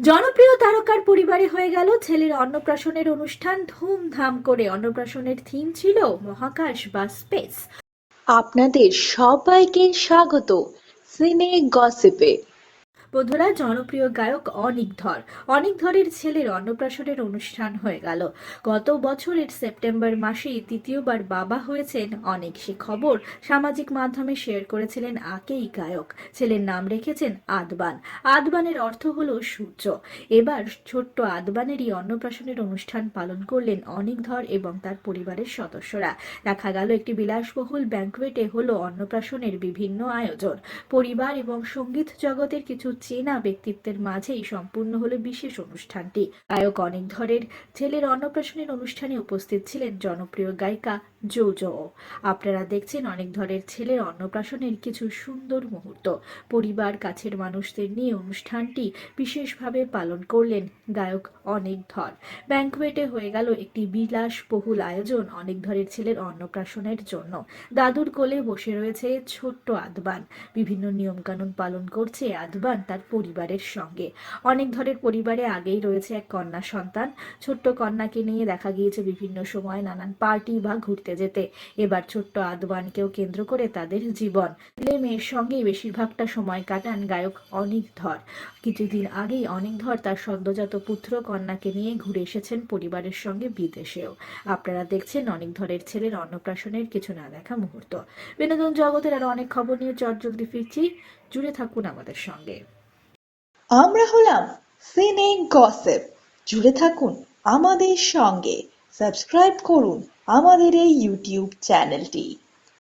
জনপ্রিয় তারকার পরিবারে হয়ে গেল ছেলের অন্নপ্রাশনের অনুষ্ঠান। ধুমধাম করে অন্নপ্রাশনের থিম ছিল মহাকাশ বা স্পেস আপনাদের সবাইকে স্বাগত। সিনে গসিপে। বন্ধুরা জনপ্রিয় গায়ক অনিক ধর। অনিক ধরের ছেলের অন্নপ্রাশনের অনুষ্ঠান হয়ে গেল। গত বছরের সেপ্টেম্বর মাসেই দ্বিতীয়বার বাবা হয়েছেন অনেক। সে খবর সামাজিক মাধ্যমে শেয়ার করেছিলেন আকেই গায়ক। ছেলের নাম রেখেছেন আদবান। আদবানের অর্থ হলো সূর্য। এবার ছোট্ট আদবানেরই অন্নপ্রাশনের অনুষ্ঠান পালন করলেন অনিক ধর এবং তার পরিবারের সদস্যরা। দেখা গেল একটি বিলাসবহুল ব্যাঙ্কোয়েটে হলো অন্নপ্রাশনের বিভিন্ন আয়োজন। পরিবার এবং সংগীত জগতের কিছু চেনা ব্যক্তিত্বের মাঝেই সম্পূর্ণ হলো বিশেষ অনুষ্ঠানটি। গায়ক অনেক ধরের ছেলের অন্নপ্রাশনের অনুষ্ঠানে উপস্থিত ছিলেন জনপ্রিয় গায়িকা জৌজো। আপনারা দেখছেন অনেক ধরের ছেলের অন্নপ্রাশনের কিছু সুন্দর মুহূর্ত। পরিবার, কাছের মানুষদের নিয়ে অনুষ্ঠানটি বিশেষভাবে পালন করলেন গায়ক অনেক ধর। ব্যাঙ্কোয়েটে হয়ে গেল একটি বিলাসবহুল আয়োজন অনেক ধরের ছেলের অন্নপ্রাশনের জন্য। দাদুর কোলে বসে রয়েছে ছোট্ট আদবান। বিভিন্ন নিয়মকানুন পালন করছে আদবান তার পরিবারের সঙ্গে। অনেক ধরের পরিবারে আগেই রয়েছে এক কন্যা সন্তান। ছোট্ট কন্যাকে নিয়ে দেখা গিয়েছে বিভিন্ন সময় নানান পার্টি বা ঘুরতে যেতে। এবার ছোট্ট আদবানকেও কেন্দ্র করে তাদের জীবন। ছেলে মেয়ের সঙ্গেই বেশিরভাগটা সময় কাটান গায়ক অনিক ধর। কিছুদিন আগেই অনিক ধর তার সদ্যজাত পুত্র কন্যাকে নিয়ে ঘুরে এসেছেন পরিবারের সঙ্গে বিদেশেও। আপনারা দেখছেন অনেক ধরের ছেলের অন্নপ্রাশনের কিছু না দেখা মুহূর্ত। বিনোদন জগতের আরও অনেক খবর নিয়ে চটজলদি ফিরছি। জুড়ে থাকুন আমাদের সঙ্গে। আমরা হলাম সিনে গসেপ জুড়ে থাকুন আমাদের সঙ্গে। সাবস্ক্রাইব করুন আমাদের এই ইউটিউব চ্যানেলটি